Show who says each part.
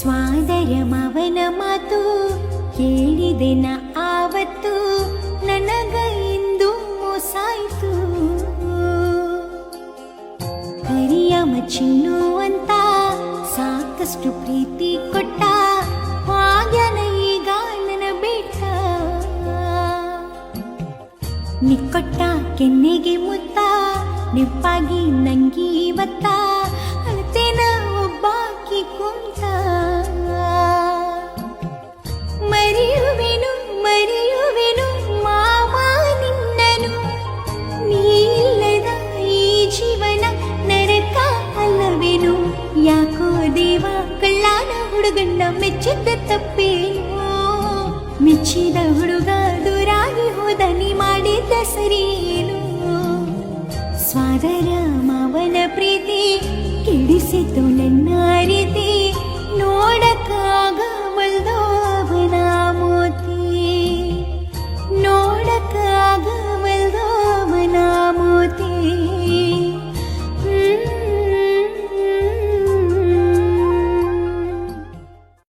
Speaker 1: ಸ್ವಾದರ ಮಾವನ ಮಾತು ಕೇಳಿದೆನ ಆವತ್ತು ನನಗ ಇಂದು ಮೋಸಾಯ್ತು. ಕರಿಯಮ ಚಿನ್ನು ಅಂತ ಸಾಕಷ್ಟು ಪ್ರೀತಿ ಕೊಟ್ಟ ಹಾಗನ ಈಗ ನನ್ನ ಬೇಟ. ನಿಕ್ಕೊಟ್ಟ ಕೆನ್ನೆಗೆ ಮುತ್ತ, ನಿಪ್ಪಾಗಿ ನಂಗಿ ಹುಡುಗಣ್ಣ ಮೆಚ್ಚಿದ್ದ ತಪ್ಪೇನೋ? ಮೆಚ್ಚಿದ ಹುಡುಗ ದೂರಾಗಿ ಹೋದನಿ ಮಾಡಿದ್ದ ಸರಿಯೇನು? ಸ್ವಾದರ ಮಾವನ ಪ್ರೀತಿ